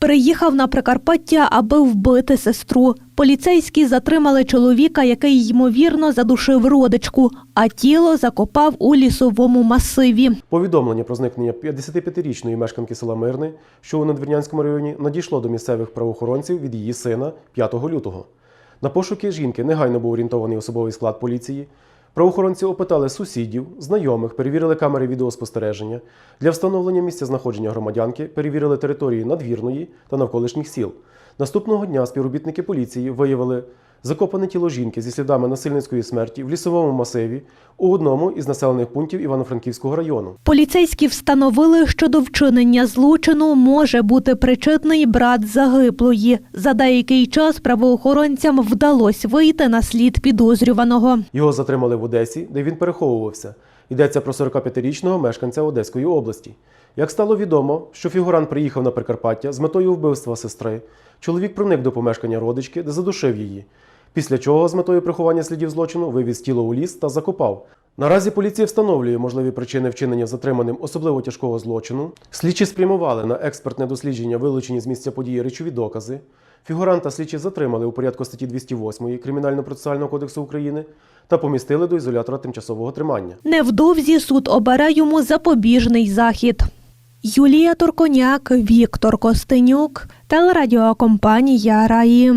Приїхав на Прикарпаття, аби вбити сестру. Поліцейські затримали чоловіка, який ймовірно задушив родичку, а тіло закопав у лісовому масиві. Повідомлення про зникнення 55-річної мешканки села Мирне, що у Надвірнянському районі, надійшло до місцевих правоохоронців від її сина 5 лютого. На пошуки жінки негайно був орієнтований особовий склад поліції. Правоохоронці опитали сусідів, знайомих, перевірили камери відеоспостереження. Для встановлення місця знаходження громадянки перевірили території надвірної та навколишніх сіл. Наступного дня співробітники поліції виявили закопане тіло жінки зі слідами насильницької смерті в лісовому масиві у одному із населених пунктів Івано-Франківського району. Поліцейські встановили, що до вчинення злочину може бути причетний брат загиблої. За деякий час правоохоронцям вдалося вийти на слід підозрюваного. Його затримали в Одесі, де він переховувався. Йдеться про 45-річного мешканця Одеської області. Як стало відомо, що фігурант приїхав на Прикарпаття з метою вбивства сестри, чоловік проник до помешкання родички, де задушив її. Після чого з метою приховання слідів злочину вивіз тіло у ліс та закопав. Наразі поліція встановлює можливі причини вчинення затриманим особливо тяжкого злочину. Слідчі спрямували на експертне дослідження вилучені з місця події речові докази. Фігуранта слідчі затримали у порядку статті 208 Кримінально-процесуального кодексу України та помістили до ізолятора тимчасового тримання. Невдовзі суд обере йому запобіжний захід. Юлія Турконяк, Віктор Костенюк, телерадіокомпанія Раї.